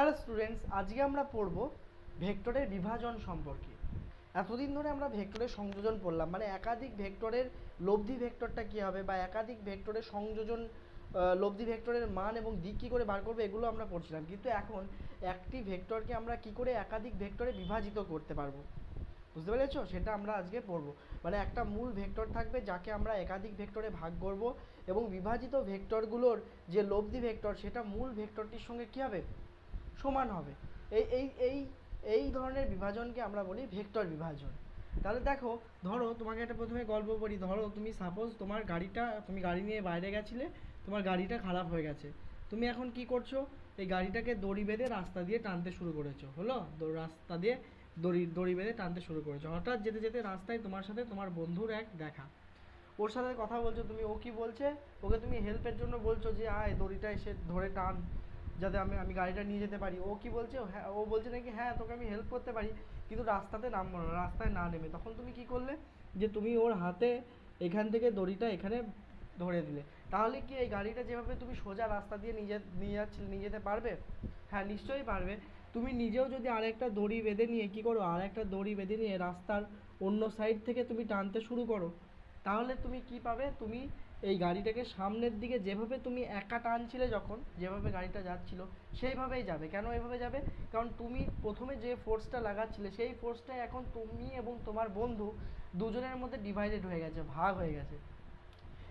Hello students, আজকে আমরা পড়ব ভেক্টরের বিভাজন সম্পর্কে। এতদিন ধরে আমরা ভেক্টরের সংযোজন পড়লাম মানে একাধিক ভেক্টরের লব্ধি ভেক্টরটা কী হবে বা একাধিক ভেক্টরের সংযোজন লব্ধি ভেক্টরের মান এবং দিক কী করে বার করবে এগুলো আমরা পড়ছিলাম, কিন্তু এখন একটি ভেক্টরকে আমরা কি করে একাধিক ভেক্টরে বিভাজিত করতে পারব? বুঝতে পেরেছ? সেটা আমরা আজকে পড়ব। মানে একটা মূল ভেক্টর থাকবে যাকে আমরা একাধিক ভেক্টরে ভাগ করব এবং বিভাজিত ভেক্টরগুলোর যে লব্ধি ভেক্টর, সেটা মূল ভেক্টরটির সঙ্গে কী হবে? সমান হবে। এই এই এই এই ধরনের বিভাজনকে আমরা বলি ভেক্টর বিভাজন। তাহলে দেখো, ধরো তোমাকে একটা প্রথমে গল্প বলি ধরো তুমি সাপোজ তোমার গাড়িটা, তুমি গাড়ি নিয়ে বাইরে গেছিলে, তোমার গাড়িটা খারাপ হয়ে গেছে। তুমি এখন কি করছ? এই গাড়িটাকে দড়ি বেঁধে রাস্তা দিয়ে টানতে শুরু করেছ। হলো? রাস্তা দিয়ে দড়ি দড়ি বেঁধে টানতে শুরু করেছ। হঠাৎ যেতে যেতে রাস্তায় তোমার সাথে তোমার বন্ধুর এক দেখা। ওর সাথে কথা বলছো, তুমি ও কি বলছে? ওকে তুমি হেল্পের জন্য বলছো যে, আয়, দড়িটা এসে ধরে টান। যাতে আমি আমি গাড়িটা নিয়ে যেতে পারি। ও কি বলছে? হ্যাঁ ও বলছে নাকি হ্যাঁ তোকে আমি হেল্প করতে পারি, কিন্তু রাস্তাতে নামবো না, রাস্তায় না নেমে। তখন তুমি কি করলে? যে তুমি ওর হাতে এখান থেকে দড়িটা এখানে ধরে দিলে। তাহলে কি এই গাড়িটা যেভাবে তুমি সোজা রাস্তা দিয়ে নিয়ে নিয়ে যাচ্ছিলে, নিয়ে যেতে পারবে? হ্যাঁ নিশ্চয়ই পারবে। তুমি নিজেও যদি আরেকটা দড়ি বেঁধে নিয়ে, কি করো, আরেকটা দড়ি বেঁধে নিয়ে রাস্তার অন্য সাইড থেকে তুমি টানতে শুরু করো, তাহলে তুমি কি পাবে? তুমি এই গাড়িটাকে সামনের দিকে যেভাবে তুমি একা টানছিলে যখন, যেভাবে গাড়িটা যাচ্ছিল, সেইভাবেই যাবে। কেন এভাবে যাবে? কারণ তুমি প্রথমে যে ফোর্সটা লাগাচ্ছিলে, সেই ফোর্সটাই এখন তুমি এবং তোমার বন্ধু দুজনের মধ্যে ডিভাইডেড হয়ে গেছে, ভাগ হয়ে গেছে।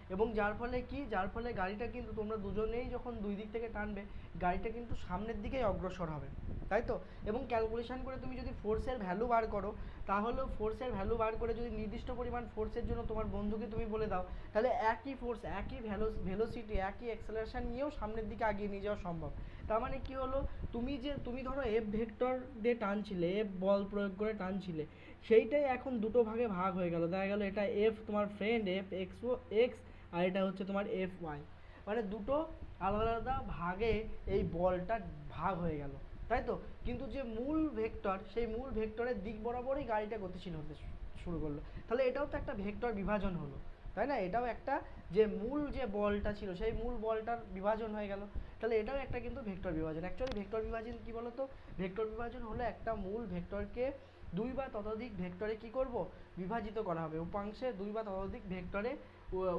এবং যার ফলে কি? যার ফলে গাড়িটা কিন্তু তোমরা দুজনেই যখন দুই দিক থেকে টানবে, গাড়িটা কিন্তু সামনের দিকেই অগ্রসর হবে। তাই তো? এবং ক্যালকুলেশন করে তুমি যদি ফোর্সের ভ্যালু বার করো তাহলেও ফোর্সের ভ্যালু বার করে যদি নির্দিষ্ট পরিমাণ ফোর্সের জন্য তোমার বন্ধুকে তুমি বলে দাও, তাহলে একই ফোর্স একই ভ্যালো ভেলোসিটি একই অ্যাক্সেলারেশন নিয়েও সামনের দিকে আগিয়ে নিয়ে যাওয়া সম্ভব। তার মানে কি হলো? তুমি যে, তুমি ধরো এফ ভেক্টর দিয়ে টানছিলে এফ বল প্রয়োগ করে টানছিলে, সেইটাই এখন দুটো ভাগে ভাগ হয়ে গেল। দেখা গেল এটা এফ তোমার ফ্রেন্ড এফ এক্স এক্স আর এটা হচ্ছে তোমার এফ ওয়াই মানে দুটো আলাদা আলাদা ভাগে এই বলটা ভাগ হয়ে গেল। তাই তো? কিন্তু যে মূল ভেক্টর, সেই মূল ভেক্টরের দিক বরাবরই গাড়িটা গতিশীল হতে শুরু করল। তাহলে এটাও তো একটা ভেক্টর বিভাজন হলো, তাই না? এটাও একটা যে মূল যে বলটা ছিল, সেই মূল বলটার বিভাজন হয়ে গেল। তাহলে এটাও একটা কিন্তু ভেক্টর বিভাজন। অ্যাকচুয়ালি ভেক্টর বিভাজন কি বলতো? ভেক্টর বিভাজন হলো একটা মূল ভেক্টরকে দুই বা ততোধিক ভেক্টরে কি করব? বিভাজিত করা হবে। উপাংশে দুই বা ততোধিক ভেক্টরে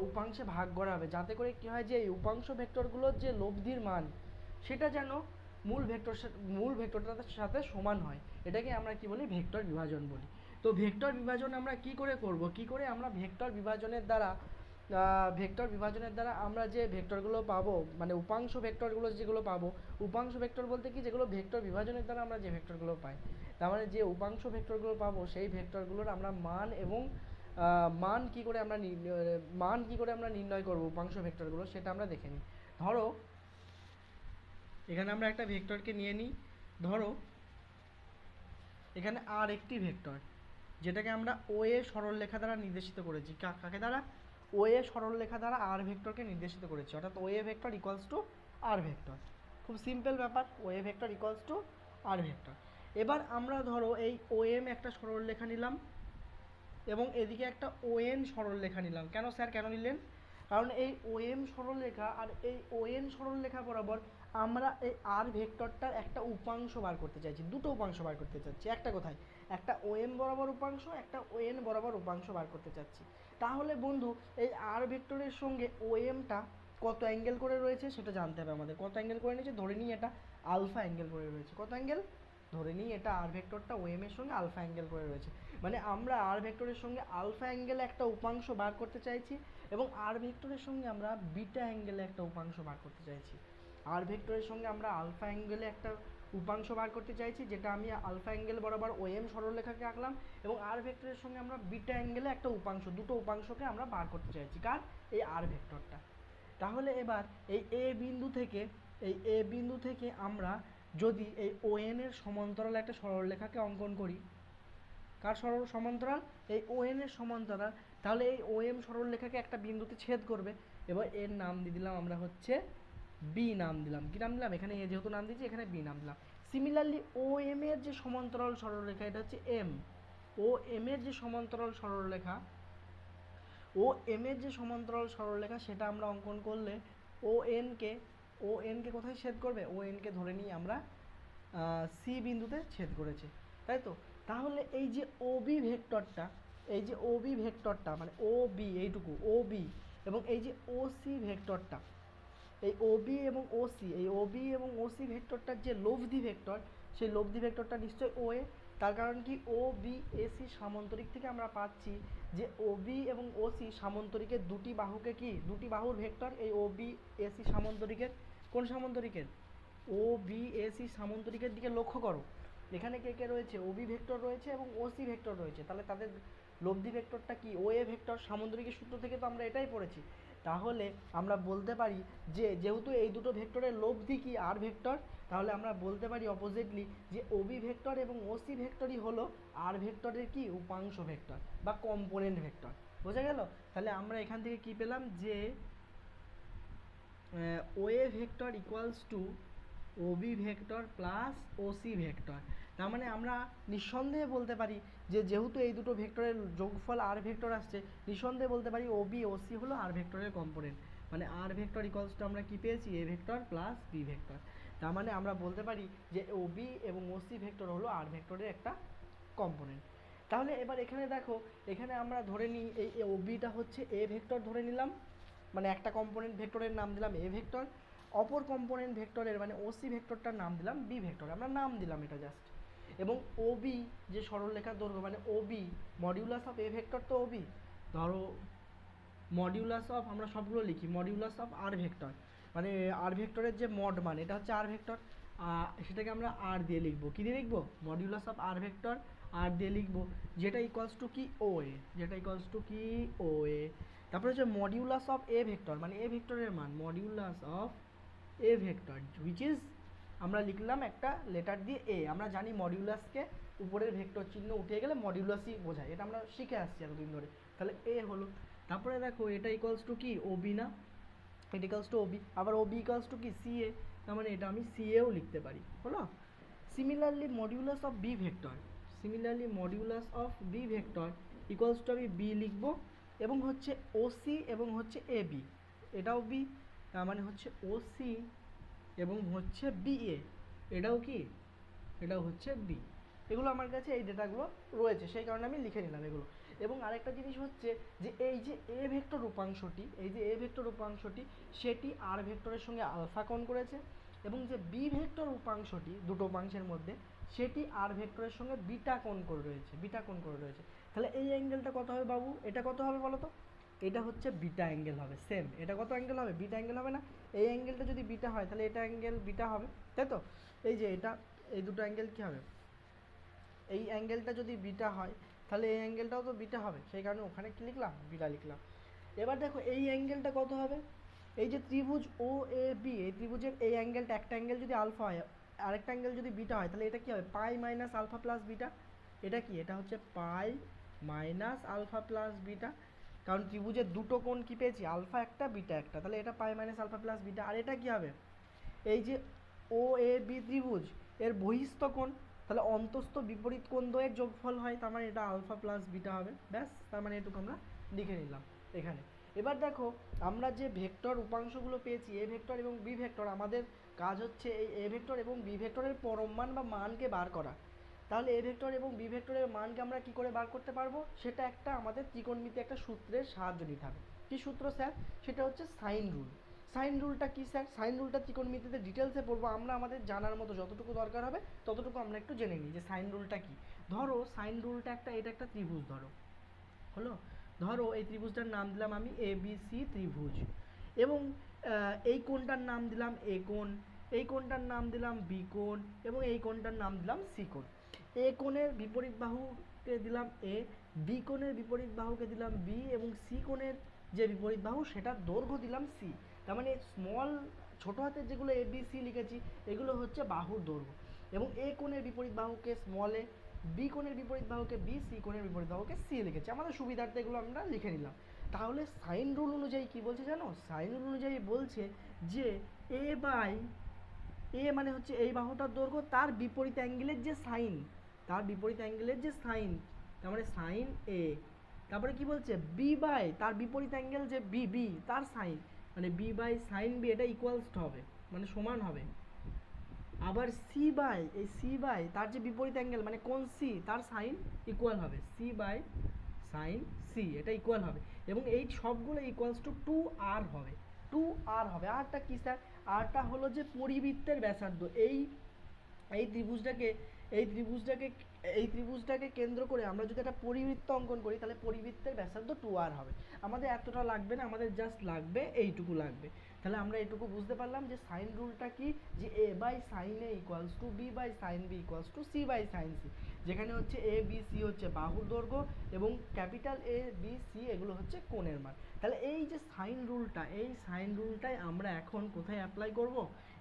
উপাংশে ভাগ করা হবে। যাতে করে কি হয় যে এই উপাংশ ভেক্টরগুলোর যে লব্ধির মান, সেটা যেন মূল ভেক্টর মূল ভেক্টরটার সাথে সমান হয়। এটাকে আমরা কি বলি? ভেক্টর বিভাজন বলি। তো ভেক্টর বিভাজন আমরা কি করে করব? কি করে আমরা ভেক্টর বিভাজনের দ্বারা ভেক্টর বিভাজনের দ্বারা আমরা যে ভেক্টরগুলো পাবো মানে উপাংশ ভেক্টরগুলো যেগুলো পাবো, উপাংশ ভেক্টর বলতে কি? যেগুলো ভেক্টর বিভাজনের দ্বারা আমরা যে ভেক্টরগুলো পাই। তার মানে যে উপাংশ ভেক্টরগুলো পাবো, সেই ভেক্টরগুলোর আমরা মান এবং মান কি করে আমরা মান কি করে আমরা নির্ণয় করব উপাংশ ভেক্টরগুলো, সেটা আমরা দেখে নিই। ধরো এখানে আমরা একটা ভেক্টরকে নিয়ে নিই। ধরো, এখানে আর একটি ভেক্টর, যেটাকে আমরা ও এ সরলরেখা দ্বারা নির্দেশিত করেছি। কাকে দ্বারা? ও এ সরলরেখা দ্বারা আর ভেক্টরকে নির্দেশিত করেছি। অর্থাৎ O A vector equals to R vector. খুব সিম্পল ব্যাপার O A vector equals to R vector. এবার আমরা ধরো এই ও এম একটা সরলরেখা নিলাম এবং এদিকে একটা ও এন সরলরেখা নিলাম। কেন স্যার? কেন নিলেন? কারণ এই ও এম সরলরেখা আর এই ও এন সরলরেখা বরাবর আমরা এই আর ভেক্টরটার একটা উপাংশ বার করতে চাইছি, দুটো উপাংশ বার করতে চাচ্ছি। একটা কোথায়? একটা ও এম বরাবর উপাংশ, একটা ও এন বরাবর উপাংশ বার করতে চাচ্ছি। তাহলে বন্ধু, এই আর ভেক্টরের সঙ্গে ও এমটা কত অ্যাঙ্গেল করে রয়েছে সেটা জানতে হবে আমাদের। কত অ্যাঙ্গেল করে নিয়েছে? ধরে নিই এটা আলফা অ্যাঙ্গেল করে রয়েছে। কত অ্যাঙ্গেল? ধরে নিই এটা আর ভেক্টরটা ও এম এর সঙ্গে আলফা অ্যাঙ্গেল করে রয়েছে। মানে আমরা আর ভেক্টরের সঙ্গে আলফা অ্যাঙ্গেলে একটা উপাংশ বার করতে চাইছি এবং আর ভেক্টরের সঙ্গে আমরা বিটা অ্যাঙ্গেলে একটা উপাংশ বার করতে চাইছি। আর ভেক্টরের সঙ্গে আমরা আলফা অ্যাঙ্গেলে একটা উপাংশ বার করতে চাইছি, যেটা আমি আলফা অ্যাঙ্গেল বরাবর ও এম সরলরেখাকে আঁকলাম এবং আর ভেক্টরের সঙ্গে আমরা বিটা অ্যাঙ্গেলে একটা উপাংশ, দুটো উপাংশকে আমরা বার করতে চাইছি। কার? এই আর ভেক্টরটা। তাহলে এবার এই এ বিন্দু থেকে, এই এ বিন্দু থেকে আমরা যদি এই ও এর সমান্তরাল একটা সরলরেখাকে অঙ্কন করি, কার সরল সমান্তরাল? এই ও এর সমান্তরাল। তাহলে এই ও এম সরলরেখাকে একটা বিন্দুতে ছেদ করবে। এবার এর নাম দিয়ে দিলাম আমরা হচ্ছে বি নাম দিলাম। কি নাম দিলাম? এখানে এ যেহেতু নাম দিয়েছি, এখানে বি নাম দিলাম। সিমিলারলি ও এম এর যে সমান্তরাল সরলরেখা, এটা হচ্ছে এম ও এম এর যে সমান্তরাল সরলরেখা ও এম এর যে সমান্তরাল সরলরেখা, সেটা আমরা অঙ্কন করলে ও এনকে ও এনকে কোথায় ছেদ করবে? ও এনকে ধরে নিই আমরা সি বিন্দুতে ছেদ করেছে। তাই তো? তাহলে এই যে ওবি ভেক্টরটা, এই যে ওবি ভেক্টরটা মানে ও বি এইটুকু ও বি এবং এই যে ও সি ভেক্টরটা এই ওবি এবং ওসি এই ওবি এবং ওসি ভেক্টরটার যে লব্ধি ভেক্টর সেই লব্ধি ভেক্টরটা নিশ্চয়ই ও এ তার কারণ কি? ও বি এসি সামন্তরিক থেকে আমরা পাচ্ছি যে ওবি এবং ওসি সামন্তরিকের দুটি বাহুকে কি? দুটি বাহুর ভেক্টর এই ওবি এসি সামন্তরিকের। কোন সামন্তরিকের? ও বি এসি সামন্তরিকের দিকে লক্ষ্য করো। এখানে কে কে রয়েছে? ওবি ভেক্টর রয়েছে এবং ওসি ভেক্টর রয়েছে। তাহলে তাদের লব্ধি ভেক্টরটা কি? ও এ ভেক্টর সামন্তরিকের সূত্র থেকে তো আমরা এটাই পড়েছি। তাহলে আমরা বলতে পারি যে, যেহেতু এই দুটো ভেক্টরের লব্ধি কি আর ভেক্টর, তাহলে আমরা বলতে পারি অপোজিটলি যে ওবি ভেক্টর এবং ওসি ভেক্টরই হলো আর ভেক্টরের কি? উপাংশ ভেক্টর বা কম্পোনেন্ট ভেক্টর। বোঝা গেল? তাহলে আমরা এখান থেকে কি পেলাম? যে OA vector equals to OB vector plus OC vector তার মানে আমরা নিঃসন্দেহে বলতে পারি যে যেহেতু এই দুটো ভেক্টরের যোগফল আর ভেক্টর আসছে, নিঃসন্দেহে বলতে পারি ওবি ওসি হলো আর ভেক্টরের কম্পোনেন্ট মানে আর ভেক্টর ইকুয়ালস টু আমরা কি পেয়েছি? A vector plus B vector. তার মানে আমরা বলতে পারি যে ওবি এবং ওসি ভেক্টর হলো আর ভেক্টরের একটা কম্পোনেন্ট তাহলে এবার এখানে দেখো, এখানে আমরা ধরে নিই এই ওবিটা হচ্ছে এ ভেক্টর ধরে নিলাম। মানে একটা কম্পোনেন্ট ভেক্টরের নাম দিলাম এ ভেক্টর। অপর কম্পোনেন্ট ভেক্টরের মানে ওসি ভেক্টরটার নাম দিলাম বি ভেক্টর। আমরা নাম দিলাম এটা জাস্ট এবং ওবি যে সরলরেখার দৈর্ঘ্য মানে OB modulus of a vector তো ওবি ধরো মডিউলাস অফ আমরা সবগুলো লিখি মডিউলাস অফ আর ভেক্টর মানে আর ভেক্টরের যে মড মান, এটা হচ্ছে আর ভেক্টর সেটাকে আমরা আর দিয়ে লিখব। কী দিয়ে লিখব? Modulus of R vector R দিয়ে লিখব। যেটা ইকুয়ালস টু কি? ও এ যেটা ইকুয়ালস টু কি? ও এ তারপরে হচ্ছে মডিউলাস অফ এ ভেক্টর মানে এ ভেক্টরের মান modulus of A vector which is আমরা লিখলাম একটা লেটার দিয়ে এ আমরা জানি মডিউলাসকে উপরের ভেক্টর চিহ্ন উঠে গেলে মডিউলাসই বোঝায়। এটা আমরা শিখে আসছি এতদিন ধরে। তাহলে এ হলো। তারপরে দেখো, এটা ইকুয়ালস টু কি? ওবি না? এটা ইকুয়ালস টু ওবি আবার ওবি ইকুয়ালস টু কি? সি এ তার মানে এটা আমি সি এও লিখতে পারি। হলো? Similarly modulus of B vector similarly modulus of B vector equals to আমি বি লিখব এবং হচ্ছে ওসি এবং হচ্ছে এ বি এটাও বি তার মানে হচ্ছে ওসি এবং হচ্ছে বি এ এটাও কি? এটাও হচ্ছে বি এগুলো আমার কাছে এই ডেটাগুলো রয়েছে, সেই কারণে আমি লিখে নিলাম এগুলো। এবং আরেকটা জিনিস হচ্ছে যে এই যে এ ভেক্টর রূপাংশটি, এই যে এ ভেক্টর রূপাংশটি, সেটি আর ভেক্টরের সঙ্গে আলফা কোণ করেছে এবং যে বি ভেক্টর উপাংশটি দুটো উপাংশের মধ্যে, সেটি আর ভেক্টরের সঙ্গে বিটা কোণ করে রয়েছে, বিটা কোণ করে রয়েছে। তাহলে এই অ্যাঙ্গেলটা কত হবে বাবু? এটা কত হবে বলো তো এটা হচ্ছে বিটা অ্যাঙ্গেল হবে সেম এটা কত অ্যাঙ্গেল হবে? বিটা অ্যাঙ্গেল হবে না। এই অ্যাঙ্গেলটা যদি বিটা হয়, তাহলে এটা অ্যাঙ্গেল বিটা হবে, তাই তো? এই যে এটা, এই দুটো অ্যাঙ্গেল কী হবে? এই অ্যাঙ্গেলটা যদি বিটা হয়, তাহলে এই অ্যাঙ্গেলটাও তো বিটা হবে, সেই কারণে ওখানে কি লিখলাম? বিটা লিখলাম। এবার দেখো, এই অ্যাঙ্গেলটা কত হবে? এই যে ত্রিভুজ ও এ বি এই ত্রিভুজের এই অ্যাঙ্গেলটা একটা অ্যাঙ্গেল যদি আলফা হয়, আরেকটা অ্যাঙ্গেল যদি বিটা হয়, তাহলে এটা কি হবে? Pi minus alpha plus beta এটা কি? এটা হচ্ছে pi minus alpha plus beta কারণ ত্রিভুজের দুটো কোণ কি পেয়েছি? আলফা একটা, বিটা একটা। তাহলে এটা pi minus alpha plus beta. আর এটা কি হবে? এই যে ও এ বি ত্রিভুজ, এর বহিস্থ কোণ, তাহলে অন্তস্থ বিপরীত কোণ দ্বয়ের যোগফল হয়, তার মানে এটা আলফা প্লাস বিটা হবে। ব্যাস, তার মানে এটুকু আমরা লিখে নিলাম এখানে। এবার দেখো, আমরা যে ভেক্টর উপাংশগুলো পেয়েছি এ ভেক্টর এবং বি ভেক্টর, আমাদের কাজ হচ্ছে এই এ ভেক্টর এবং বি ভেক্টরের পরম মান বা মানকে বার করা। তাহলে এ ভেক্টর এবং বি ভেক্টরের মানকে আমরা কি করে বার করতে পারব? সেটা একটা আমাদের ত্রিকোণমিতি একটা সূত্রের সাহায্য নিতে হবে। কী সূত্র, স্যার? সেটা হচ্ছে সাইন রুল। সাইন রুলটা কি, স্যার? সাইন রুলটা ত্রিকোণমিতিতে ডিটেলসে পড়ব। আমরা আমাদের জানার মতো যতটুকু দরকার হবে, ততটুকু আমরা একটু জেনে নিই যে সাইন রুলটা কি। ধরো, সাইন রুলটা একটা, এটা একটা ত্রিভুজ, ধরো। হলো? ধরো, এই ত্রিভুজটার নাম দিলাম আমি এ বি সি ত্রিভুজ। এবং এই কোণটার নাম দিলাম এ কোণ, এই কোণটার নাম দিলাম বি কোণ, এবং এই কোণটার নাম দিলাম সি কোণ। এ কোণের বিপরীত বাহুকে দিলাম এ, বি কোণের বিপরীত বাহুকে দিলাম বি এবং সি কোণের যে বিপরীত বাহু সেটার দৈর্ঘ্য দিলাম সি। তার মানে স্মল ছোটো হাতের যেগুলো এ বি সি লিখেছি, এগুলো হচ্ছে বাহুর দৈর্ঘ্য। এবং এ কোণের বিপরীত বাহুকে স্মল এ বি কোণের বিপরীত বাহুকে বি সি কোণের বিপরীত বাহুকে সি লিখেছি। আমাদের সুবিধার্থে এগুলো আমরা লিখে নিলাম। তাহলে সাইন রুল অনুযায়ী কি বলছে জানো? সাইন রুল অনুযায়ী বলছে যে এ বাই এ মানে হচ্ছে এই বাহুটার দৈর্ঘ্য, তার বিপরীত অ্যাঙ্গেলের যে সাইন তার বিপরীত অ্যাঙ্গেলের যে সাইন তার মানে সাইন এ তারপরে কি বলছে? বি বাই তার বিপরীত অ্যাঙ্গেল যে বি বি তার সাইন মানে বি বাই সাইন বি এটা ইকুয়ালস হবে মানে সমান হবে। আবার সি বাই এই সি বাই তার যে বিপরীত অ্যাঙ্গেল মানে কোন সি তার সাইন ইকুয়াল হবে। সি বাই সাইন সি এটা ইকুয়াল হবে। এবং এই সবগুলো ইকুয়ালস টু টু আর হবে। টু আর হবে। আরটা কি স্যার আরটা হলো যে পরিবৃত্তের ব্যাসার্ধ। এই এই ত্রিভুজটাকে এই ত্রিভুজটাকে এই ত্রিভুজটাকে কেন্দ্র করে আমরা যদি একটা পরিবৃত্ত অঙ্কন করি, তাহলে পরিবৃত্তের ব্যাসার্ধ টু আর হবে। আমাদের এতটা লাগবে না, আমাদের জাস্ট লাগবে, এইটুকু লাগবে। তাহলে আমরা এটুকু বুঝতে পারলাম যে সাইন রুলটা কি? যে A by sine A equals to B by sine B equals to C by sine C যেখানে হচ্ছে এ বি সি হচ্ছে বাহুর দৈর্ঘ্য এবং ক্যাপিটাল এ বি সি এগুলো হচ্ছে কোণের মান। তাহলে এই যে সাইন রুলটা এই সাইন রুলটাই আমরা এখন কোথায় অ্যাপ্লাই করব?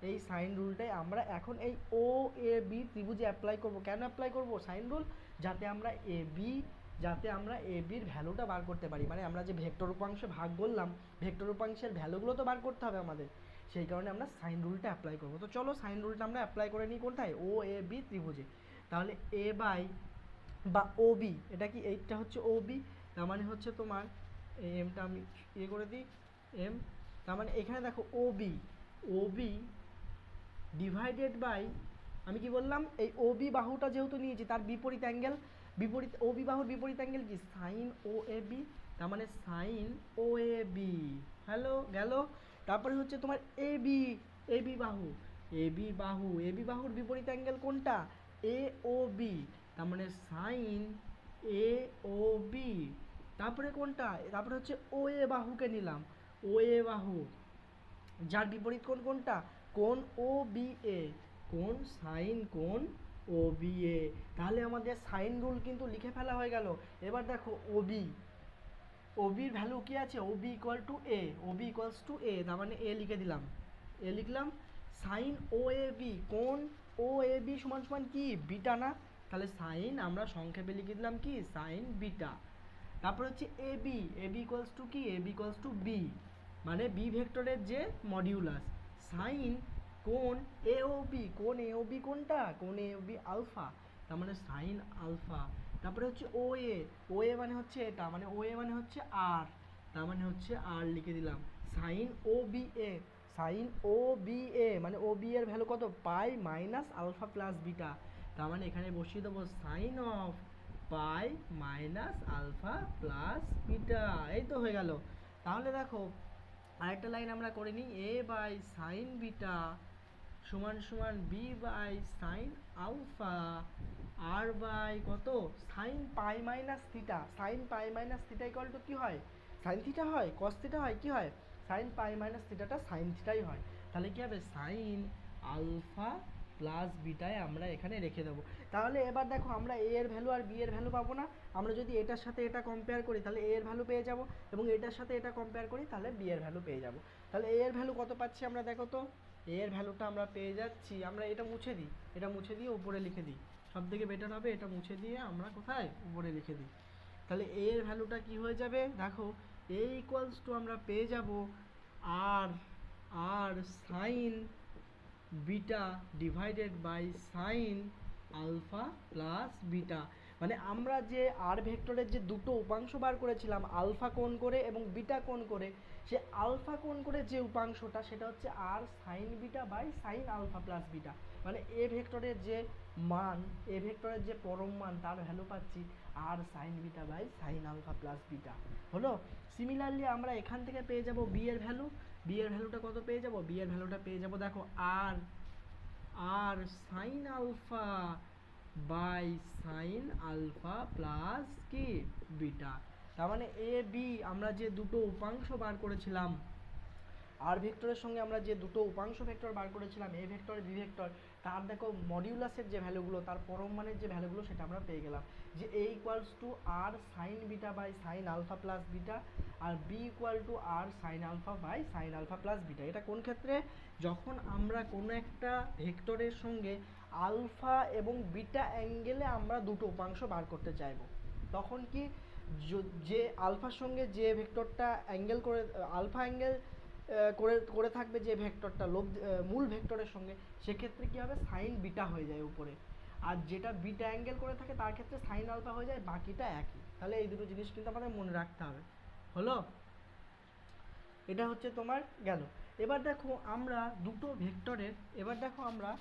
এই সাইন রুলটাই আমরা এখন এই ও এ বি ত্রিভুজে অ্যাপ্লাই করব। কেন অ্যাপ্লাই করব সাইন রুল যাতে আমরা এ বি যাতে আমরা এ বির ভ্যালুটা বার করতে পারি। মানে আমরা যে ভেক্টর উপাংশে ভাগ করলাম ভেক্টর উপাংশের ভ্যালুগুলো তো বার করতে হবে আমাদের। সেই কারণে আমরা সাইন রুলটা অ্যাপ্লাই করব। তো চলো সাইন রুলটা আমরা অ্যাপ্লাই করে নিই কোথায়? ও এ বি ত্রিভুজে। তাহলে এ বাই বা ও বি এটা কি এইটা হচ্ছে ও বি তার মানে হচ্ছে তোমার এই এমটা আমি ইয়ে করে দিই এম তার মানে এখানে দেখো O B O B divided by আমি কি বললাম? এই ও বি বাহুটা যেহেতু নিয়েছি, তার বিপরীত অ্যাঙ্গেল বিপরীত ও বি বাহুর বিপরীত অ্যাঙ্গেল কি? Sine O A B. তার মানে sine O A B. Hello, গেল? তারপরে হচ্ছে তোমার এ বি এ বি বাহু। এ বি বাহু, এ বি বাহুর বিপরীত অ্যাঙ্গেল কোনটা? A O B. তার মানে সাইন এ ও বি। তারপরে কোনটা? তারপরে হচ্ছে ও এ বাহুকে নিলাম। ও এ বাহু। যার বিপরীত কোণ কোনটা? কোণ ও বি এ। কোণ সাইন, কোণ ও বি এ তাহলে আমাদের সাইন রুল কিন্তু লিখে ফেলা হয়ে গেল। এবার দেখো ওবি ওবির ভ্যালু কি আছে? OB equal to A OB equals to A তার মানে এ লিখে দিলাম। এ লিখলাম। সাইন ও এ বি কোন ও এ বি সমান সমান কি? বিটা না? তাহলে সাইন আমরা সংক্ষেপে লিখে দিলাম কি? Sine beta. তারপর হচ্ছে A B A B equals to কি? A B equals to B মানে বি ভেক্টরের যে মডিউলাস সাইন কোন এ ও বি কোন এ ও বি কোনটা? কোন এ ও বি আলফা, তার মানে সাইন আলফা। তারপরে হচ্ছে ও এ ও এ মানে হচ্ছে এটা মানে ও এ মানে হচ্ছে আর তার মানে হচ্ছে আর লিখে দিলাম। Sine O B A sine O B A মানে ও বি এর ভ্যালু কত? Pi minus alpha plus beta. তার মানে এখানে বসিয়ে দেবো sine of pi minus alpha plus beta. এই তো হয়ে গেল। তাহলে দেখো, আরেকটা লাইন আমরা করে নিই। এ বাই সাইন বিটা সমান সমান B by sine alpha R by কত? Sine pi minus theta sine pi minus theta equal to কী হয়? সাইন থিটা হয় কস থিটা হয়, কি হয়? সাইন পাই মাইনাস থিটাটা সাইন থিটাই হয়। তাহলে কি হবে? সাইন আলফা প্লাস বিটায় আমরা এখানে রেখে দেবো। তাহলে এবার দেখো, আমরা এ এর ভ্যালু আর বি এর ভ্যালু পাবো না। আমরা যদি এটার সাথে এটা কম্পেয়ার করি, তাহলে এ এর ভ্যালু পেয়ে যাব এবং এটার সাথে এটা কম্পেয়ার করি, তাহলে বি এর ভ্যালু পেয়ে যাব। তাহলে এ এর ভ্যালু কত পাচ্ছি আমরা দেখো তো? এর ভ্যালুটা আমরা পেয়ে যাচ্ছি, আমরা এটা মুছে দিই, এটা মুছে দিয়ে উপরে লিখে দিই। সব থেকে বেটার হবে এটা মুছে দিয়ে আমরা কোথায়? উপরে লিখে দিই। তাহলে এর ভ্যালুটা কি হয়ে যাবে? দেখো এ ইকুয়ালস টু আমরা পেয়ে যাব আর R sine beta divided by sine alpha plus beta মানে আমরা যে আর ভেক্টরের যে দুটো উপাংশ বার করেছিলাম আলফা কোণ করে এবং বিটা কোণ করে সে আলফা কোণ করে যে উপাংশটা, সেটা হচ্ছে R sine beta by sine alpha plus beta মানে এ ভেক্টরের যে মান এ ভেক্টরের যে পরম মান, তার ভ্যালু পাচ্ছি R sine beta by sine alpha plus beta হলো? সিমিলারলি আমরা এখান থেকে পেয়ে যাব বি এর ভ্যালু বি এর ভ্যালুটা কত পেয়ে যাব? বি এর ভ্যালুটা পেয়ে যাব, দেখো আর R sine alpha by sine alpha plus কি বিটা তার মানে এ বি আমরা যে দুটো উপাংশ বার করেছিলাম আর ভেক্টরের সঙ্গে আমরা যে দুটো উপাংশ ভেক্টর বার করেছিলাম এ ভেক্টর বি ভেক্টর, তার দেখো মডিউলাসের যে ভ্যালুগুলো তার পরম মানের যে ভ্যালুগুলো সেটা আমরা পেয়ে গেলাম। যে A equals to R sine beta by sine alpha plus beta R B equal to R sine alpha by sine alpha plus beta এটা কোন ক্ষেত্রে? যখন আমরা কোনো একটা ভেক্টরের সঙ্গে আলফা এবং বিটা অ্যাঙ্গেলে আমরা দুটো উপাংশ বার করতে চাইব, তখন কি য- আলফার সঙ্গে যে ভেক্টরটা অ্যাঙ্গেল করে, আলফা অ্যাঙ্গেল করে করে থাকবে যে ভেক্টরটা লোভ মূল ভেক্টরের সঙ্গে, সেক্ষেত্রে কী হবে? সাইন বিটা হয়ে যায় উপরে। আর যেটা বিটা অ্যাঙ্গেল করে থাকে, তার ক্ষেত্রে সাইন আলফা হয়ে যায়, বাকিটা একই। তাহলে এই দুটো জিনিস কিন্তু আমাদের মনে রাখতে হবে। হলো? এটা হচ্ছে তোমার গেল। এবার দেখো আমরা দুটো ভেক্টরের, এবার দেখো আমরা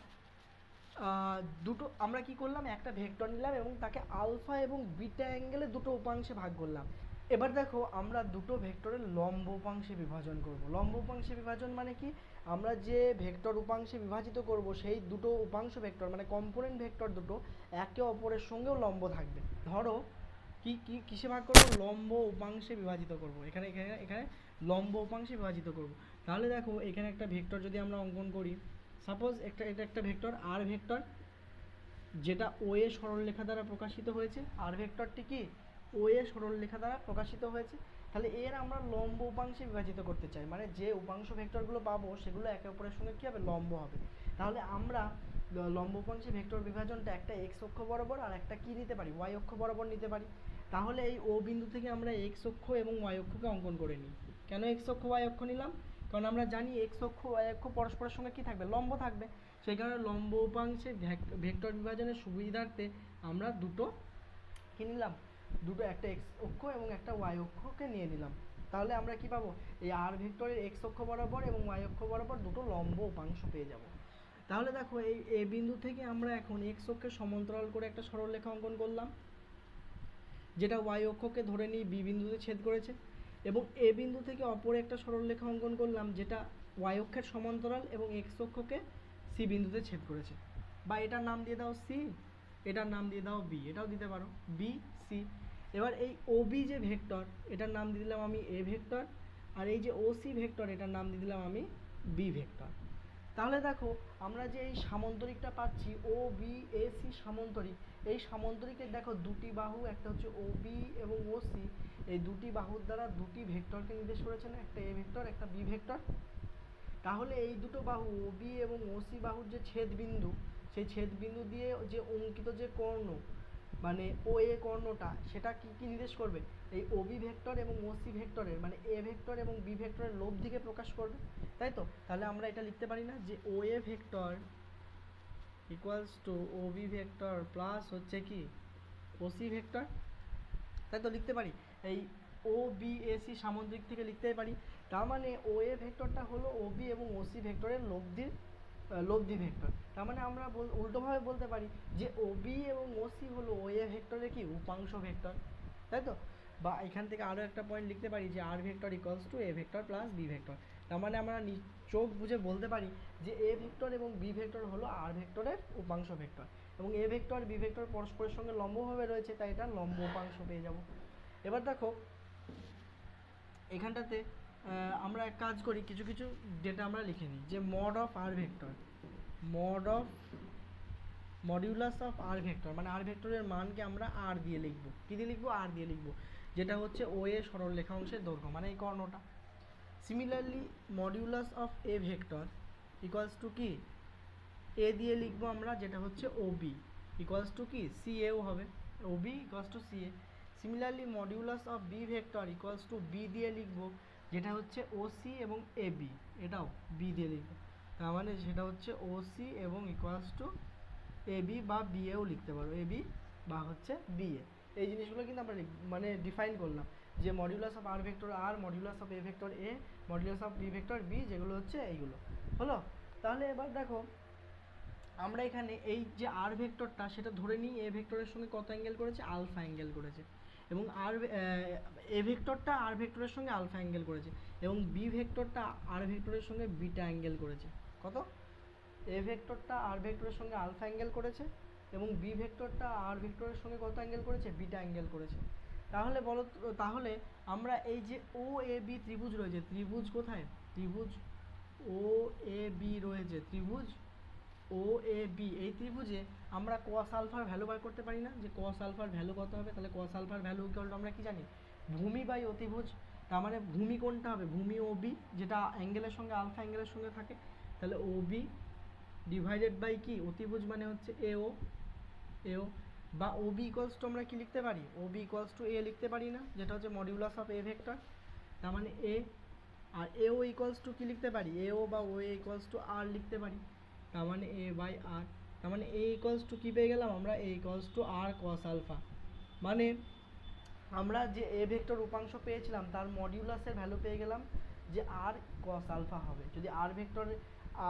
দুটো, আমরা কি করলাম, একটা ভেক্টর নিলাম এবং তাকে আলফা এবং বিটা অ্যাঙ্গেলে দুটো উপাংশে ভাগ করলাম। এবার দেখো, আমরা দুটো ভেক্টরের লম্ব উপাংশে বিভাজন করব। লম্ব উপাংশে বিভাজন মানে কি? আমরা যে ভেক্টর উপাংশে বিভাজিত করব, সেই দুটো উপাংশ ভেক্টর মানে কম্পোনেন্ট ভেক্টর দুটো, একে অপরের সঙ্গেও লম্ব থাকবে। ধরো, কি কি, কিসে ভাগ করব? লম্ব উপাংশে বিভাজিত করব। এখানে এখানে এখানে লম্ব উপাংশে বিভাজিত করব। তাহলে দেখো, এখানে একটা ভেক্টর যদি আমরা অঙ্কন করি সাপোজ একটা, এটা একটা ভেক্টর আর ভেক্টর যেটা ও এ সরলরেখা দ্বারা প্রকাশিত হয়েছে। আর ভেক্টরটি কি? ও এ সরলরেখা দ্বারা প্রকাশিত হয়েছে। তাহলে এর আমরা লম্ব উপাংশে বিভাজিত করতে চাই। মানে যে উপাংশ ভেক্টরগুলো পাবো, সেগুলো একে অপরের সঙ্গে কী হবে? লম্ব হবে। তাহলে আমরা লম্ব উপাংশে ভেক্টর বিভাজনটা একটা এক্স অক্ষ বরাবর আর একটা কি নিতে পারি? ওয়াই অক্ষ বরাবর নিতে পারি। তাহলে এই ও বিন্দু থেকে আমরা এক্স অক্ষ এবং ওয়াই অক্ষকে অঙ্কন করে নিই। কেন এক্স অক্ষ ওয়াই অক্ষ নিলাম? কারণ আমরা জানি এক্স অক্ষ ওয়াই অক্ষ পরস্পরের সঙ্গে কি থাকবে? লম্ব থাকবে। সেই কারণে লম্ব উপাংশে ভেক- ভেক্টর বিভাজনের সুবিধার্থে আমরা দুটো কি নিলাম? দুটো একটা এক্স অক্ষ এবং একটা ওয়াই অক্ষকে নিয়ে নিলাম। তাহলে আমরা কি পাবো? এই আর ভেক্টরের এক্স অক্ষ বরাবর এবং ওয়াই অক্ষ বরাবর দুটো লম্ব উপাংশ পেয়ে যাব। তাহলে দেখো, এই এ বিন্দু থেকে আমরা এখন এক্স অক্ষের সমান্তরাল করে একটা সরলরেখা অঙ্কন করলাম, যেটা ওয়াই অক্ষকে ধরে নিয়ে বি বিন্দুতে ছেদ করেছে। এবং এ বিন্দু থেকে অপর একটা সরলরেখা অঙ্কন করলাম, যেটা ওয়াই অক্ষের সমান্তরাল এবং এক্স অক্ষকে সি বিন্দুতে ছেদ করেছে। বা এটার নাম দিয়ে দাও সি এটার নাম দিয়ে দাও বি এটাও দিতে পারো বি সি এবার এই ওবি যে ভেক্টর, এটার নাম দিয়ে দিলাম আমি এ ভেক্টর, আর এই যে ওসি ভেক্টর, এটার নাম দিয়ে দিলাম আমি বি ভেক্টর। তাহলে দেখো, আমরা যে এই সামান্তরিকটা পাচ্ছি ও বি এ সি সামান্তরিক এই সামান্তরিকের দেখো দুটি বাহু, একটা হচ্ছে ও বি এবং ও এই দুটি বাহুর দ্বারা দুটি ভেক্টরকে নির্দেশ করেছে না একটা এ ভেক্টর, একটা বি ভেক্টর। তাহলে এই দুটো বাহু ও বি এবং ও বাহুর যে ছেদ বিন্দু সেই ছেদ বিন্দু দিয়ে যে অঙ্কিত যে কর্ণ মানে ও এ কর্ণটা, সেটা কি কি নির্দেশ করবে? এই ও বি ভেক্টর এবং ও সি ভেক্টরের মানে এ ভেক্টর এবং বি ভেক্টরের লোভ দিকে প্রকাশ করবে। তাই তো? তাহলে আমরা এটা লিখতে পারি না যে O A vector equals to O B vector plus হচ্ছে কি? ও সি ভেক্টর তাই তো লিখতে পারি? এই ও বি এ সি সামুদ্রিক থেকে লিখতেই পারি। তার মানে ও এ ভেক্টরটা হলো ও বি এবং ও সি ভেক্টরের লব্ধির লব্ধি ভেক্টর তার মানে আমরা উল্টোভাবে বলতে পারি যে ও বি এবং ও সি হলো ও এ ভেক্টরের কি? উপাংশ ভেক্টর তাই তো? বা এখান থেকে আরও একটা পয়েন্ট লিখতে পারি যে R vector equals to A vector plus B vector তার মানে আমরা চোখ বুঝে বলতে পারি যে এ ভেক্টর এবং বি ভেক্টর হলো আর ভেক্টরের উপাংশ ভেক্টর। এবং এ ভেক্টর বি ভেক্টর পরস্পরের সঙ্গে লম্বভাবে রয়েছে, তাই এটা লম্ব উপাংশ পেয়ে যাব। এবার দেখো, এখানটাতে আমরা এক কাজ করি, কিছু কিছু ডেটা আমরা লিখে নিই, যে mod of R vector mod of modulus of R vector মানে আর ভেক্টরের মানকে আমরা আর দিয়ে লিখব। কী দিয়ে লিখব? আর দিয়ে লিখব। যেটা হচ্ছে ও এ সরল রেখা অংশের দৈর্ঘ্য মানে এই কর্ণটা। Similarly modulus of A vector equals to কি? এ দিয়ে লিখব আমরা যেটা হচ্ছে ও বি ইকুয়ালস টু কি? সি এও হবে। O B equals to C A similarly modulus of B vector equals to B দিয়ে লিখব যেটা হচ্ছে ও সি এবং এ বি এটাও বি দিয়ে লিখব। তার মানে সেটা হচ্ছে ও সি এবং ইকুয়ালস টু এ বি বা বি এও লিখতে পারো। এ বি বা হচ্ছে বি এ এই জিনিসগুলো কিন্তু আমরা মানে ডিফাইন করলাম। যে modulus of R vector R modulus of A vector A modulus of B vector B যেগুলো হচ্ছে এইগুলো। হলো? তাহলে এবার দেখো, আমরা এখানে এই যে আর ভেক্টরটা সেটা ধরে নিই এ ভেক্টরের সঙ্গে কত অ্যাঙ্গেল করেছে? আলফা অ্যাঙ্গেল করেছে। এবং আর এ ভেক্টরটা আর ভেক্টরের সঙ্গে আলফা অ্যাঙ্গেল করেছে। এবং বি ভেক্টরটা আর ভেক্টরের সঙ্গে বিটা অ্যাঙ্গেল করেছে। কত? এ ভেক্টরটা আর ভেক্টরের সঙ্গে আলফা অ্যাঙ্গেল করেছে। এবং বি ভেক্টরটা আর ভেক্টরের সঙ্গে কত অ্যাঙ্গেল করেছে? বিটা অ্যাঙ্গেল করেছে। তাহলে বলো তাহলে আমরা এই যে ও এ বি ত্রিভুজ রয়েছে, ত্রিভুজ কোথায়? ত্রিভুজ ও এ বি রয়েছে, ত্রিভুজ ও এ বি এই ত্রিভুজে আমরা cos আলফার ভ্যালু বার করতে পারি না, যে cos আলফার ভ্যালু কত হবে, তাহলে cos আলফার ভ্যালু ইকুয়াল আমরা কি জানি? ভূমি বাই অতিভুজ তার মানে ভূমি কোনটা হবে? ভূমি ও বি যেটা অ্যাঙ্গেলের সঙ্গে আলফা অ্যাঙ্গেলের সঙ্গে থাকে। তাহলে ও বি ডিভাইডেড বাই কি? অতিভুজ মানে হচ্ছে এ ও এ ও বা ও বি ইকুয়ালস টু আমরা কি লিখতে পারি? O B equals to A লিখতে পারি না, যেটা হচ্ছে মডিউলাস অফ এ ভেক্টর তার মানে এ আর এ ও ইকুয়ালস টু কি লিখতে পারি? এ ও বা ও এ ইকুয়ালস টু আর লিখতে পারি, তার মানে এ বাই আর তার মানে এ ইকুয়ালস টু কী পেয়ে গেলাম আমরা? A equals to R cos alpha মানে আমরা যে এ ভেক্টর উপাংশ পেয়েছিলাম, তার মডিউলাসের ভ্যালু পেয়ে গেলাম যে আর কস আলফা হবে। যদি R vector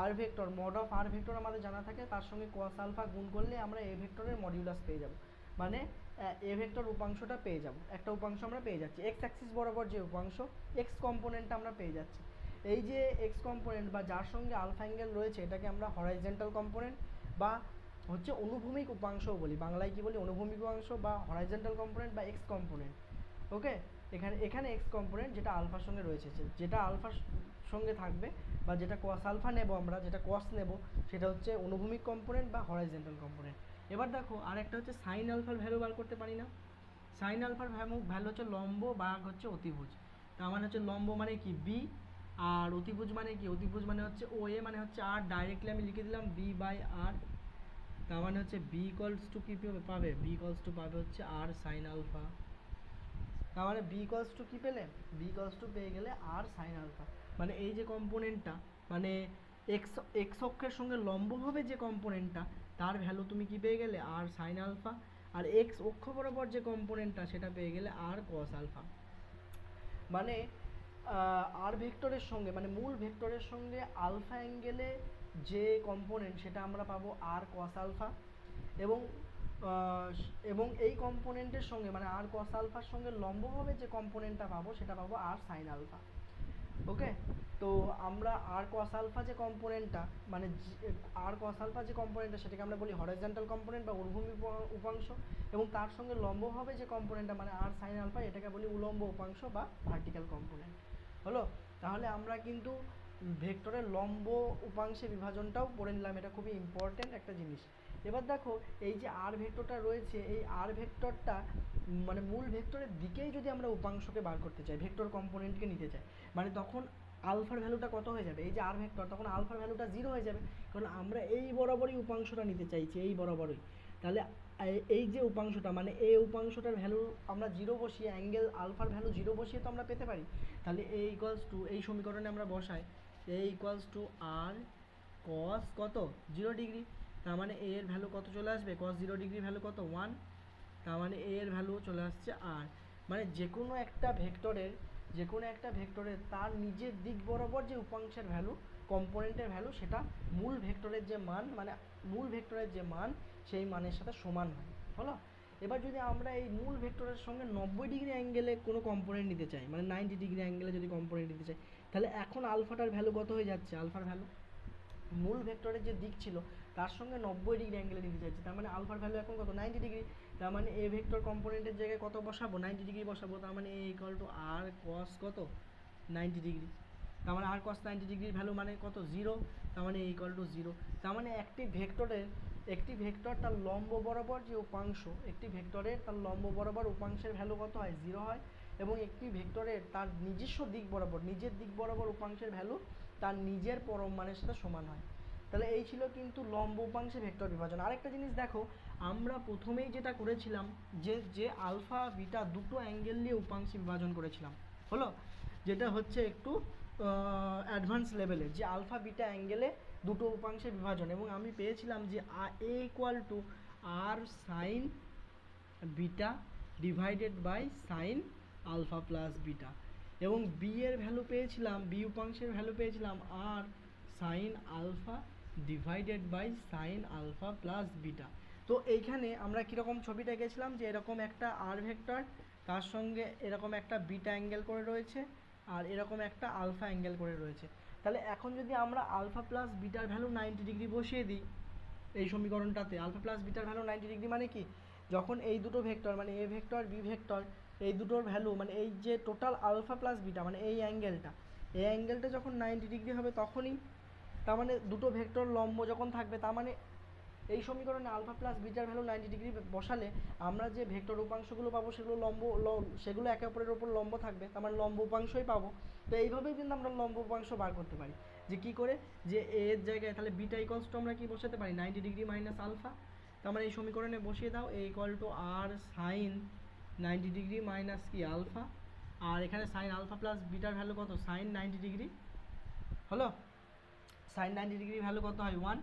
R vector mod of R vector আমাদের জানা থাকে, তার সঙ্গে কোয়াস আলফা গুণ করলে আমরা এ ভেক্টরের মডিউলাস পেয়ে যাব। মানে এ ভেক্টর উপাংশটা পেয়ে যাব। একটা উপাংশ আমরা পেয়ে যাচ্ছি। এক্স অ্যাক্সিস বরাবর যে উপাংশ এক্স কম্পোনেন্টটা আমরা পেয়ে যাচ্ছি। এই যে এক্স কম্পোনেন্ট বা যার সঙ্গে আলফা অ্যাঙ্গেল রয়েছে, এটাকে আমরা হরাইজেন্টাল কম্পোনেন্ট বা হচ্ছে অনুভূমিক উপাংশও বলি। বাংলায় কি বলি? অনুভূমিক উপাংশ বা হরাইজেন্টাল কম্পোনেন্ট বা এক্স কম্পোনেন্ট ওকে এখানে এখানে এক্স কম্পোনেন্ট যেটা আলফার সঙ্গে রয়েছে, যেটা আলফার সঙ্গে থাকবে বা যেটা কোয়াস আলফা নেব আমরা, যেটা কোয়াস নেব, সেটা হচ্ছে অনুভূমিক কম্পোনেন্ট বা হরাইজেন্টাল কম্পোনেন্ট এবার দেখো আর একটা হচ্ছে সাইন আলফার ভ্যালু বার করতে পারি না। সাইন আলফার ভ্যালু ভ্যালু হচ্ছে লম্ব, বাঘ হচ্ছে অতিভুজ। তার মানে হচ্ছে লম্ব মানে কি? বি আর অতিভুজ মানে কি? অতিভুজ মানে হচ্ছে ও এ মানে হচ্ছে আর ডাইরেক্টলি আমি লিখে দিলাম বি বাই আর তার মানে হচ্ছে বি ইকলস টু কী পাবে? বি ইকলস টু পাবে হচ্ছে আর সাইন আলফা। তার মানে বি ইকলস টু কী পেলে? বি ইকলস টু পেয়ে গেলে আর সাইন আলফা। মানে এই যে কম্পোনেন্টটা মানে এক্স এক্স অক্ষের সঙ্গে লম্বভাবে যে কম্পোনেন্টটা, তার ভ্যালু তুমি কি পেয়ে গেলে? R sine alpha R x অক্ষ বরাবর যে কম্পোনেন্টটা, সেটা পেয়ে গেলে আর কস আলফা মানে আর ভেক্টরের সঙ্গে মানে মূল ভেক্টরের সঙ্গে আলফা অ্যাঙ্গেলে যে কম্পোনেন্ট, সেটা আমরা পাবো আর কস আলফা এবং এবং এই কম্পোনেন্টের সঙ্গে মানে আর কস আলফার সঙ্গে লম্বভাবে যে কম্পোনেন্টটা পাবো, সেটা পাবো আর সাইন আলফা ওকে? তো আমরা আর কস আলফা যে কম্পোনেন্টটা মানে আর কস যে কম্পোনেন্টটা সেটাকে আমরা বলি হরাইজন্টাল কম্পোনেন্ট বা উপ- উপাংশ, এবং তার সঙ্গে লম্বভাবে যে কম্পোনেন্টটা মানে আর সাইন আলফা এটাকে বলি উলম্ব উপাংশ বা ভার্টিক্যাল কম্পোনেন্ট হলো? তাহলে আমরা কিন্তু ভেক্টরের লম্ব উপাংশে বিভাজনটাও পড়ে নিলাম, এটা খুবই ইম্পর্ট্যান্ট একটা জিনিস। এবার দেখো, এই যে আর ভেক্টরটা রয়েছে, এই আর ভেক্টরটা মানে মূল ভেক্টরের দিকেই যদি আমরা উপাংশকে বার করতে চাই ভেক্টর কম্পোনেন্টকে নিতে চাই মানে তখন আলফার ভ্যালুটা কত হয়ে যাবে? এই যে আর ভেক্টর তখন আলফার ভ্যালুটা জিরো হয়ে যাবে। কারণ আমরা এই বরাবরই উপাংশটা নিতে চাইছি, এই বরাবরই। তাহলে এই- যে উপাংশটা মানে এই উপাংশটার ভ্যালু আমরা জিরো বসিয়ে অ্যাঙ্গেল আলফার ভ্যালু জিরো বসিয়ে তো আমরা পেতে পারি। তাহলে এ ইকুয়ালস টু এই সমীকরণে আমরা বসাই এ ইকুয়ালস টু আর কস কত? জিরো ডিগ্রি তার মানে এ এর ভ্যালু কত চলে আসবে? কস জিরো ডিগ্রি ভ্যালু কত? ওয়ান তার মানে এ এর ভ্যালু চলে আসছে আর মানে যে কোনো একটা ভেক্টরের যে কোনো একটা ভেক্টরের তার নিজের দিক বরাবর যে উপাংশের ভ্যালু কম্পোনেন্টের ভ্যালু সেটা মূল ভেক্টরের যে মান মানে মূল ভেক্টরের যে মান, সেই মানের সাথে সমান হয়। হলো? এবার যদি আমরা এই মূল ভেক্টরের সঙ্গে নব্বই ডিগ্রি অ্যাঙ্গেলে কোনো কম্পোনেন্ট নিতে চাই মানে নাইনটি ডিগ্রি অ্যাঙ্গেলে যদি কম্পোনেন্ট নিতে চাই, তাহলে এখন আলফাটার ভ্যালু কত হয়ে যাচ্ছে? আলফার ভ্যালু মূল ভেক্টরের যে দিক ছিল তার সঙ্গে নব্বই ডিগ্রি অ্যাঙ্গেলে নিতে চাইছি তার মানে আলফার ভ্যালু এখন কত? নাইনটি ডিগ্রি তার মানে এ ভেক্টর কম্পোনেন্টের জায়গায় কত বসাবো? নাইনটি ডিগ্রি বসাবো। তার মানে এ ইকাল টু আর কস কত? নাইনটি ডিগ্রি তার মানে আর কস নাইনটি ডিগ্রির ভ্যালু মানে কত? জিরো তার মানে এ ইকাল টু জিরো তার মানে একটি ভেক্টরের, একটি ভেক্টর তার লম্ব বরাবর যে উপাংশ, একটি ভেক্টরের তার লম্ব বরাবর উপাংশের ভ্যালু কত হয়? জিরো হয়। এবং একটি ভেক্টরের তার নিজস্ব দিক বরাবর, নিজের দিক বরাবর উপাংশের ভ্যালু তার নিজের পরম মানের সাথে সমান হয়। তাহলে এই ছিল কিন্তু লম্ব উপাংশে ভেক্টর বিভাজন। আরেকটা জিনিস দেখো, আমরা প্রথমেই যেটা করেছিলাম, যে যে আলফা, বিটা দুটো অ্যাঙ্গেল নিয়ে উপাংশে বিভাজন করেছিলাম, হলো? যেটা হচ্ছে একটু অ্যাডভান্স লেভেলে যে আলফা, বিটা অ্যাঙ্গেলে দুটো উপাংশের বিভাজন। এবং আমি পেয়েছিলাম যে A equal to R sine beta divided by sine alpha plus beta. এবং বি এর ভ্যালু পেয়েছিলাম বি উপাংশের ভ্যালু পেয়েছিলাম R sine alpha divided by sine alpha plus beta তো এইখানে আমরা কীরকম ছবিটা এঁকেছিলাম যে এরকম একটা আর ভেক্টর তার সঙ্গে এরকম একটা বিটা অ্যাঙ্গেল করে রয়েছে আর এরকম একটা আলফা অ্যাঙ্গেল করে রয়েছে। তাহলে এখন যদি আমরা আলফা প্লাস বিটার ভ্যালু নাইনটি ডিগ্রি বসিয়ে দিই এই সমীকরণটাতে আলফা প্লাস বিটার ভ্যালু নাইনটি ডিগ্রি মানে কি? যখন এই দুটো ভেক্টর মানে এ ভেক্টর বি ভেক্টর এই দুটোর ভ্যালু মানে এই যে টোটাল আলফা প্লাস বিটা মানে এই অ্যাঙ্গেলটা এই অ্যাঙ্গেলটা যখন নাইনটি ডিগ্রি হবে তখনই তার মানে দুটো ভেক্টর লম্ব যখন থাকবে, তার মানে এই সমীকরণে আলফা প্লাস বিটার ভ্যালু নাইনটি ডিগ্রি বসালে আমরা যে ভেক্টর উপাংশগুলো পাবো সেগুলো লম্ব সেগুলো একে অপরের ওপর লম্ব থাকবে, তার মানে লম্ব উপাংশই পাবো। তো এইভাবেই কিন্তু আমরা লম্ব উপাংশ বার করতে পারি। যে কি করে? যে এর জায়গায় তাহলে বিটা ইকলস টু আমরা কি বসাতে পারি? নাইনটি ডিগ্রি মাইনাস আলফা তার মানে এই সমীকরণে বসিয়ে দাও A equal to R sine ninety degree minus কি? আলফা আর এখানে সাইন আলফা প্লাস বিটার ভ্যালু কত? সাইন নাইনটি ডিগ্রি হলো? সাইন নাইনটি ডিগ্রি ভ্যালু কত হয়? One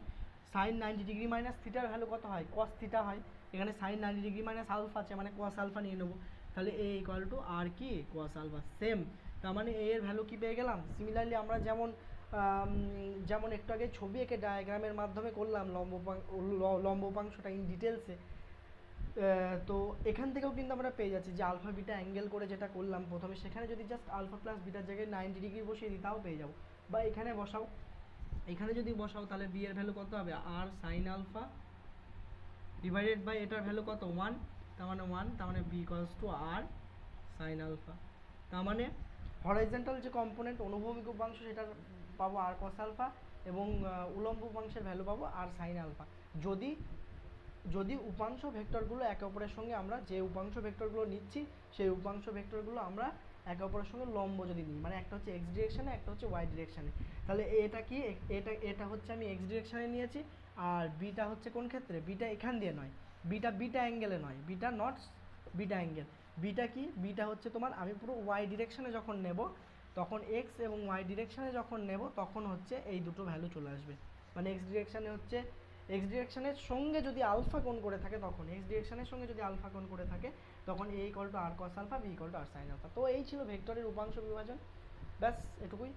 sine ninety degree minus থিটার ভ্যালু কত হয়? কস থিটা হয়। এখানে sine ninety degree minus alpha আছে মানে কস আলফা নিয়ে নেব। তাহলে এ ইকুয়াল টু আর কি? কস আলফা সেম তার মানে এ এর ভ্যালু কি পেয়ে গেলাম? সিমিলারলি আমরা যেমন যেমন একটু আগে ছবি এঁকে ডায়াগ্রামের মাধ্যমে করলাম লম্ব উপাং- ল- লম্ব উপাংশটা ইন ডিটেলসে তো এখান থেকেও কিন্তু আমরা পেয়ে যাচ্ছি যে আলফা বিটা অ্যাঙ্গেল করে যেটা করলাম প্রথমে, সেখানে যদি জাস্ট আলফা প্লাস বিটার জায়গায় নাইনটি ডিগ্রি বসিয়ে দিই, তাও পেয়ে যাব। বা এখানে বসাও। এখানে যদি বসাও, তাহলে বি এর ভ্যালু কত হবে? R sine alpha divided by এটার ভ্যালু কত? ওয়ান তার মানে ওয়ান তার মানে B equals to R sine alpha তার মানে হরাইজেন্টাল যে কম্পোনেন্ট অনুভূমিক উপাংশ, সেটার পাবো আর কস আলফা এবং উলম্ব উপাংশের ভ্যালু পাবো আর সাইন আলফা যদি যদি উপাংশ ভেক্টরগুলো একে অপরের সঙ্গে আমরা যে উপাংশ ভেক্টরগুলো নিচ্ছি, সেই উপাংশ ভেক্টরগুলো আমরা একে অপরের সঙ্গে লম্ব যদি নিই মানে একটা হচ্ছে এক্স ডিরেকশানে একটা হচ্ছে ওয়াই ডিরেকশানে তাহলে এটা কি? এটা এটা হচ্ছে আমি এক্স ডিরেকশানে নিয়েছি, আর বিটা হচ্ছে কোন ক্ষেত্রে? বিটা এখান দিয়ে নয়। বিটা বিটা অ্যাঙ্গেলে নয়। Beta not beta angle beta কি? বিটা হচ্ছে তোমার আমি পুরো ওয়াই ডিরেকশানে যখন নেব, তখন এক্স এবং ওয়াই ডিরেকশানে যখন নেব, তখন হচ্ছে এই দুটো ভ্যালু চলে আসবে। মানে এক্স ডিরেকশানে হচ্ছে এক্স ডিরেকশনের সঙ্গে যদি আলফা কোণ করে থাকে তখন এক্স ডিরেকশনের সঙ্গে যদি আলফা কোণ করে থাকে তখন A equal to R cos alpha B equal to R sine alpha তো এই ছিল ভেক্টরের উপাংশ বিভাজন। ব্যাস, এটুকুই।